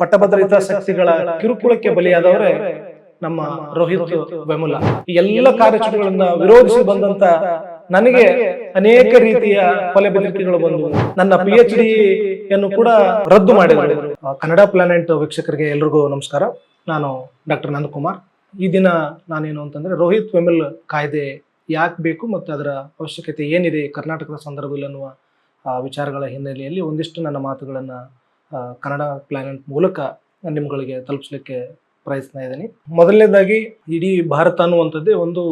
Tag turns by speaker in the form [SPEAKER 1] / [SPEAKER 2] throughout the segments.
[SPEAKER 1] ಪಟ್ಟಭದ್ರ ಹಿತಾಸಕ್ತಿಗಳ ಕಿರುಕುಳಕ್ಕೆ ಬಲಿಯಾದವರೇ ನಮ್ಮ ರೋಹಿತ್ ವೆಮುಲ. ಎಲ್ಲ ಕಾರ್ಯಚಟುಗಳನ್ನ ವಿರೋಧಿಸಿ ಬಂದಂತ ನನಗೆ ಅನೇಕ ರೀತಿಯ ಕೊಲೆ ಬೆದರಿಕೆಗಳು ಬಂದವು. ನನ್ನ ಪಿ ಎಚ್ ಡಿ ಯನ್ನು ಕೂಡ ರದ್ದು ಮಾಡಿದ್ರು. ಕನ್ನಡ ಪ್ಲಾನೆಟ್ ವೀಕ್ಷಕರಿಗೆ ಎಲ್ರಿಗೂ ನಮಸ್ಕಾರ. ನಾನು ಡಾಕ್ಟರ್ ನಂದಕುಮಾರ್. ಈ ದಿನ ನಾನೇನು ಅಂತಂದ್ರೆ ರೋಹಿತ್ ವೆಮುಲ್ ಕಾಯ್ದೆ ಯಾಕೆ ಬೇಕು ಮತ್ತು ಅದರ ಅವಶ್ಯಕತೆ ಏನಿದೆ ಕರ್ನಾಟಕದ ಸಂದರ್ಭದಲ್ಲಿ ಅನ್ನುವ ವಿಚಾರಗಳ ಹಿನ್ನೆಲೆಯಲ್ಲಿ ಒಂದಿಷ್ಟು ನನ್ನ ಮಾತುಗಳನ್ನು ಕನ್ನಡ ಪ್ಲಾನೆಟ್ ಮೂಲಕ ನಿಮ್ಗಳಿಗೆ ತಲುಪಿಸ್ಲಿಕ್ಕೆ ಪ್ರಯತ್ನ ಇದ್ದೀನಿ. ಮೊದಲನೇದಾಗಿ ಇಡೀ ಭಾರತ ಅನ್ನುವಂಥದ್ದೇ ಒಂದು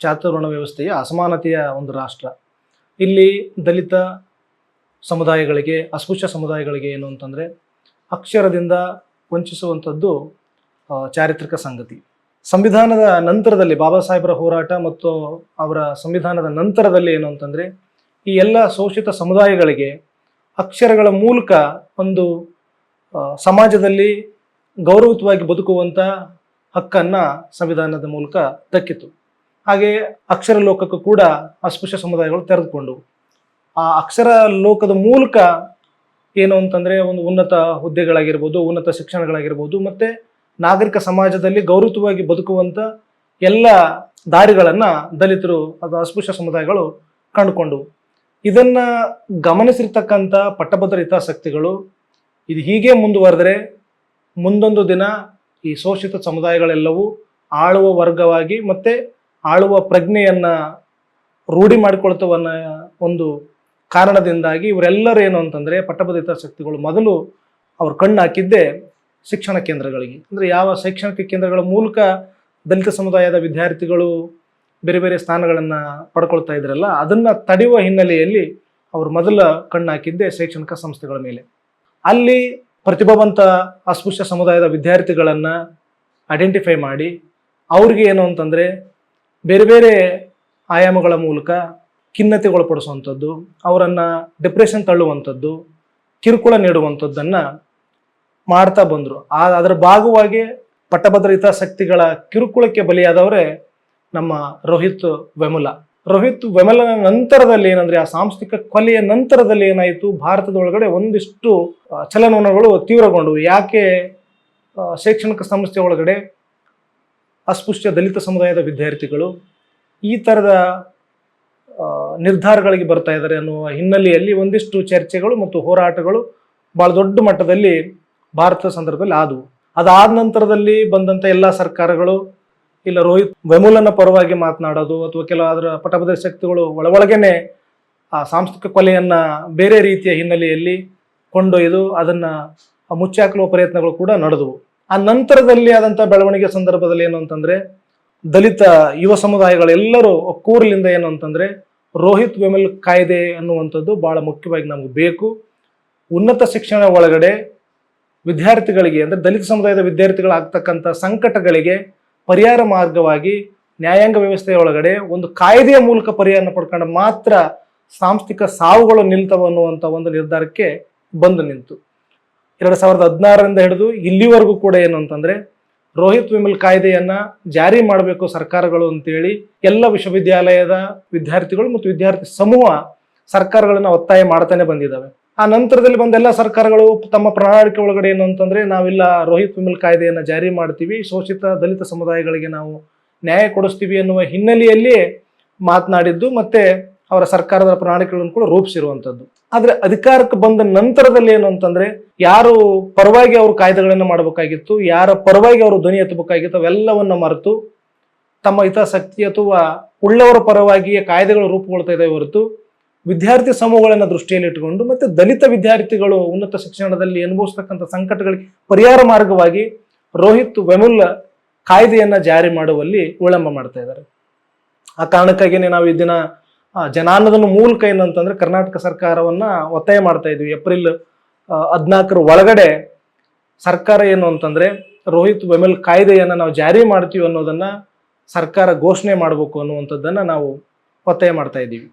[SPEAKER 1] ಚಾತುರ್ವರ್ಣ ವ್ಯವಸ್ಥೆಯ ಅಸಮಾನತೆಯ ಒಂದು ರಾಷ್ಟ್ರ. ಇಲ್ಲಿ ದಲಿತ ಸಮುದಾಯಗಳಿಗೆ, ಅಸ್ಪೃಶ್ಯ ಸಮುದಾಯಗಳಿಗೆ ಏನು ಅಂತಂದರೆ ಅಕ್ಷರದಿಂದ ವಂಚಿಸುವಂಥದ್ದು ಚಾರಿತ್ರಿಕ ಸಂಗತಿ. ಸಂವಿಧಾನದ ನಂತರದಲ್ಲಿ ಬಾಬಾ ಸಾಹೇಬರ ಹೋರಾಟ ಮತ್ತು ಅವರ ಸಂವಿಧಾನದ ನಂತರದಲ್ಲಿ ಏನು ಅಂತಂದರೆ ಈ ಎಲ್ಲ ಶೋಷಿತ ಸಮುದಾಯಗಳಿಗೆ ಅಕ್ಷರಗಳ ಮೂಲಕ ಒಂದು ಸಮಾಜದಲ್ಲಿ ಗೌರವಯುತವಾಗಿ ಬದುಕುವಂಥ ಹಕ್ಕನ್ನು ಸಂವಿಧಾನದ ಮೂಲಕ ದಕ್ಕಿತು. ಹಾಗೆ ಅಕ್ಷರ ಲೋಕಕ್ಕೂ ಕೂಡ ಅಸ್ಪೃಶ್ಯ ಸಮುದಾಯಗಳು ತೆರೆದುಕೊಂಡವು. ಆ ಅಕ್ಷರ ಲೋಕದ ಮೂಲಕ ಏನು ಅಂತಂದರೆ ಒಂದು ಉನ್ನತ ಹುದ್ದೆಗಳಾಗಿರ್ಬೋದು, ಉನ್ನತ ಶಿಕ್ಷಣಗಳಾಗಿರ್ಬೋದು, ಮತ್ತು ನಾಗರಿಕ ಸಮಾಜದಲ್ಲಿ ಗೌರವಯುತವಾಗಿ ಬದುಕುವಂಥ ಎಲ್ಲ ದಾರಿಗಳನ್ನು ದಲಿತರು, ಅದು ಅಸ್ಪೃಶ್ಯ ಸಮುದಾಯಗಳು ಕಂಡುಕೊಂಡು ಇದನ್ನ ಗಮನಿಸಿರ್ತಕ್ಕಂಥ ಪಟ್ಟಭದ್ರ ಹಿತಾಸಕ್ತಿಗಳು, ಇದು ಹೀಗೆ ಮುಂದುವರೆದರೆ ಮುಂದೊಂದು ದಿನ ಈ ಶೋಷಿತ ಸಮುದಾಯಗಳೆಲ್ಲವೂ ಆಳುವ ವರ್ಗವಾಗಿ ಮತ್ತೆ ಆಳುವ ಪ್ರಜ್ಞೆಯನ್ನ ರೂಢಿ ಮಾಡಿಕೊಳ್ತವನ್ನ ಒಂದು ಕಾರಣದಿಂದಾಗಿ ಇವರೆಲ್ಲರೂ ಏನು ಅಂತಂದ್ರೆ ಪಟ್ಟಭದ್ರ ಹಿತಾಸಕ್ತಿಗಳು ಮೊದಲು ಅವ್ರು ಕಣ್ಣು ಹಾಕಿದ್ದೇ ಶಿಕ್ಷಣ ಕೇಂದ್ರಗಳಿಗೆ. ಅಂದ್ರೆ ಯಾವ ಶೈಕ್ಷಣಿಕ ಕೇಂದ್ರಗಳ ಮೂಲಕ ದಲಿತ ಸಮುದಾಯದ ವಿದ್ಯಾರ್ಥಿಗಳು ಬೇರೆ ಬೇರೆ ಸ್ಥಾನಗಳನ್ನು ಪಡ್ಕೊಳ್ತಾ ಇದ್ರಲ್ಲ, ಅದನ್ನ ತಡೆಯುವ ಹಿನ್ನೆಲೆಯಲ್ಲಿ ಅವರು ಮೊದಲ ಕಣ್ಣು ಹಾಕಿದ್ದೇ ಶೈಕ್ಷಣಿಕ ಸಂಸ್ಥೆಗಳ ಮೇಲೆ. ಅಲ್ಲಿ ಪ್ರತಿಭಾವಂತ ಅಸ್ಪೃಶ್ಯ ಸಮುದಾಯದ ವಿದ್ಯಾರ್ಥಿಗಳನ್ನು ಐಡೆಂಟಿಫೈ ಮಾಡಿ, ಅವ್ರಿಗೆ ಏನು ಅಂತಂದ್ರೆ ಬೇರೆ ಬೇರೆ ಆಯಾಮಗಳ ಮೂಲಕ ಖಿನ್ನತೆಗೊಳಪಡಿಸುವಂಥದ್ದು ಅವರನ್ನು ಡಿಪ್ರೆಷನ್ ತಳ್ಳುವಂಥದ್ದು, ಕಿರುಕುಳ ನೀಡುವಂಥದ್ದನ್ನು ಮಾಡ್ತಾ ಬಂದರು. ಅದರ ಭಾಗವಾಗಿ ಪಟ್ಟಭದ್ರ ಹಿತಾಸಕ್ತಿಗಳ ಕಿರುಕುಳಕ್ಕೆ ಬಲಿಯಾದವರೇ ನಮ್ಮ ರೋಹಿತ್ ವೆಮುಲ. ರೋಹಿತ್ ವೆಮಲನ ನಂತರದಲ್ಲಿ ಏನಂದ್ರೆ ಆ ಸಾಂಸ್ಥಿಕ ಕೊಲೆಯ ನಂತರದಲ್ಲಿ ಏನಾಯಿತು? ಭಾರತದೊಳಗಡೆ ಒಂದಿಷ್ಟು ಚಲನವಲನಗಳು ತೀವ್ರಗೊಂಡವು ಯಾಕೆ ಶೈಕ್ಷಣಿಕ ಸಂಸ್ಥೆ ಒಳಗಡೆ ಅಸ್ಪೃಶ್ಯ ದಲಿತ ಸಮುದಾಯದ ವಿದ್ಯಾರ್ಥಿಗಳು ಈ ಥರದ ನಿರ್ಧಾರಗಳಿಗೆ ಬರ್ತಾ ಇದ್ದಾರೆ ಅನ್ನುವ ಹಿನ್ನೆಲೆಯಲ್ಲಿ ಒಂದಿಷ್ಟು ಚರ್ಚೆಗಳು ಮತ್ತು ಹೋರಾಟಗಳು ಬಹಳ ದೊಡ್ಡ ಮಟ್ಟದಲ್ಲಿ ಭಾರತದ ಸಂದರ್ಭದಲ್ಲಿ ಆದವು. ಅದಾದ ನಂತರದಲ್ಲಿ ಬಂದಂಥ ಎಲ್ಲ ಸರ್ಕಾರಗಳು ಇಲ್ಲ ರೋಹಿತ್ ವೆಮುಲನ ಪರವಾಗಿ ಮಾತನಾಡೋದು ಅಥವಾ ಕೆಲವು ಅದರ ಪಟಭದ್ರ ಶಕ್ತಿಗಳು ಒಳಗೊಳಗೇನೆ ಆ ಸಾಂಸ್ಕೃತಿಕ ಕೊಲೆಯನ್ನ ಬೇರೆ ರೀತಿಯ ಹಿನ್ನೆಲೆಯಲ್ಲಿ ಕೊಂಡೊಯ್ದು ಅದನ್ನ ಮುಚ್ಚಾಕಲು ಪ್ರಯತ್ನಗಳು ಕೂಡ ನಡೆದವು. ಆ ನಂತರದಲ್ಲಿ ಆದಂಥ ಬೆಳವಣಿಗೆ ಸಂದರ್ಭದಲ್ಲಿ ಏನು ಅಂತಂದ್ರೆ ದಲಿತ ಯುವ ಸಮುದಾಯಗಳೆಲ್ಲರೂ ಒಕ್ಕೂರಲಿಂದ ಏನು ಅಂತಂದ್ರೆ ರೋಹಿತ್ ವೆಮಲ್ ಕಾಯ್ದೆ ಅನ್ನುವಂಥದ್ದು ಬಹಳ ಮುಖ್ಯವಾಗಿ ನಮ್ಗೆ ಬೇಕು. ಉನ್ನತ ಶಿಕ್ಷಣ ಒಳಗಡೆ ವಿದ್ಯಾರ್ಥಿಗಳಿಗೆ ಅಂದ್ರೆ ದಲಿತ ಸಮುದಾಯದ ವಿದ್ಯಾರ್ಥಿಗಳಾಗ್ತಕ್ಕಂಥ ಸಂಕಟಗಳಿಗೆ ಪರಿಹಾರ ಮಾರ್ಗವಾಗಿ ನ್ಯಾಯಾಂಗ ವ್ಯವಸ್ಥೆಯ ಒಳಗಡೆ ಒಂದು ಕಾಯ್ದೆಯ ಮೂಲಕ ಪರಿಹಾರ ಪಡ್ಕೊಂಡು ಮಾತ್ರ ಸಾಂಸ್ಥಿಕ ಸಾವುಗಳು ನಿಲ್ತವೆ ಅನ್ನುವಂಥ ಒಂದು ನಿರ್ಧಾರಕ್ಕೆ ಬಂದು ನಿಂತು. ಎರಡು ಸಾವಿರದ ಹದಿನಾರರಿಂದ ಹಿಡಿದು ಇಲ್ಲಿವರೆಗೂ ಕೂಡ ಏನು ಅಂತಂದ್ರೆ ರೋಹಿತ್ ವಿಮಲ್ ಕಾಯ್ದೆಯನ್ನ ಜಾರಿ ಮಾಡಬೇಕು ಸರ್ಕಾರಗಳು ಅಂತೇಳಿ ಎಲ್ಲ ವಿಶ್ವವಿದ್ಯಾಲಯದ ವಿದ್ಯಾರ್ಥಿಗಳು ಮತ್ತು ವಿದ್ಯಾರ್ಥಿ ಸಮೂಹ ಸರ್ಕಾರಗಳನ್ನು ಒತ್ತಾಯ ಮಾಡ್ತಾನೆ ಬಂದಿದ್ದಾವೆ. ಆ ನಂತರದಲ್ಲಿ ಬಂದ ಎಲ್ಲ ಸರ್ಕಾರಗಳು ತಮ್ಮ ಪ್ರಣಾಳಿಕೆ ಒಳಗಡೆ ಏನು ಅಂತಂದ್ರೆ ನಾವೆಲ್ಲ ರೋಹಿತ್ ವಿಮಲ್ ಕಾಯ್ದೆಯನ್ನು ಜಾರಿ ಮಾಡ್ತೀವಿ. ಶೋಷಿತ ದಲಿತ ಸಮುದಾಯಗಳಿಗೆ ನಾವು ನ್ಯಾಯ ಕೊಡಿಸ್ತೀವಿ ಅನ್ನುವ ಹಿನ್ನೆಲೆಯಲ್ಲಿ ಮಾತನಾಡಿದ್ದು ಮತ್ತೆ ಅವರ ಸರ್ಕಾರದ ಪ್ರಣಾಳಿಕೆಗಳನ್ನು ಕೂಡ ರೂಪಿಸಿರುವಂಥದ್ದು ಆದರೆ ಅಧಿಕಾರಕ್ಕೆ ಬಂದ ನಂತರದಲ್ಲಿ ಏನು ಅಂತಂದ್ರೆ ಯಾರು ಪರವಾಗಿ ಅವರು ಕಾಯ್ದೆಗಳನ್ನು ಮಾಡಬೇಕಾಗಿತ್ತು, ಯಾರ ಪರವಾಗಿ ಅವರು ಧ್ವನಿ ಎತ್ತಬೇಕಾಗಿತ್ತು ಅವೆಲ್ಲವನ್ನು ಮರೆತು ತಮ್ಮ ಹಿತಾಸಕ್ತಿ ಅಥವಾ ಉಳ್ಳವರ ಪರವಾಗಿಯೇ ಕಾಯ್ದೆಗಳು ರೂಪುಗೊಳ್ತಾ ಇದ್ದಾವೆ ಹೊರತು ವಿದ್ಯಾರ್ಥಿ ಸಮೂಹಗಳನ್ನು ದೃಷ್ಟಿಯಲ್ಲಿ ಇಟ್ಟುಕೊಂಡು ಮತ್ತೆ ದಲಿತ ವಿದ್ಯಾರ್ಥಿಗಳು ಉನ್ನತ ಶಿಕ್ಷಣದಲ್ಲಿ ಅನುಭವಿಸ್ತಕ್ಕಂಥ ಸಂಕಟಗಳಿಗೆ ಪರಿಹಾರ ಮಾರ್ಗವಾಗಿ ರೋಹಿತ್ ವೆಮುಲ್ ಕಾಯ್ದೆಯನ್ನು ಜಾರಿ ಮಾಡುವಲ್ಲಿ ವಿಳಂಬ ಮಾಡ್ತಾ ಇದ್ದಾರೆ. ಆ ಕಾರಣಕ್ಕಾಗಿಯೇ ನಾವು ಈ ದಿನ ಮೂಲಕ ಏನಂತಂದ್ರೆ ಕರ್ನಾಟಕ ಸರ್ಕಾರವನ್ನ ಒತ್ತಾಯ ಮಾಡ್ತಾ ಇದ್ವಿ. ಏಪ್ರಿಲ್ ಹದಿನಾಲ್ಕರ ಒಳಗಡೆ ಸರ್ಕಾರ ಏನು ಅಂತಂದ್ರೆ ರೋಹಿತ್ ವೆಮಲ್ ಕಾಯ್ದೆಯನ್ನು ನಾವು ಜಾರಿ ಮಾಡ್ತೀವಿ ಅನ್ನೋದನ್ನ ಸರ್ಕಾರ ಘೋಷಣೆ ಮಾಡಬೇಕು ಅನ್ನುವಂಥದ್ದನ್ನ ನಾವು ಒತ್ತಾಯ ಮಾಡ್ತಾ ಇದ್ದೀವಿ.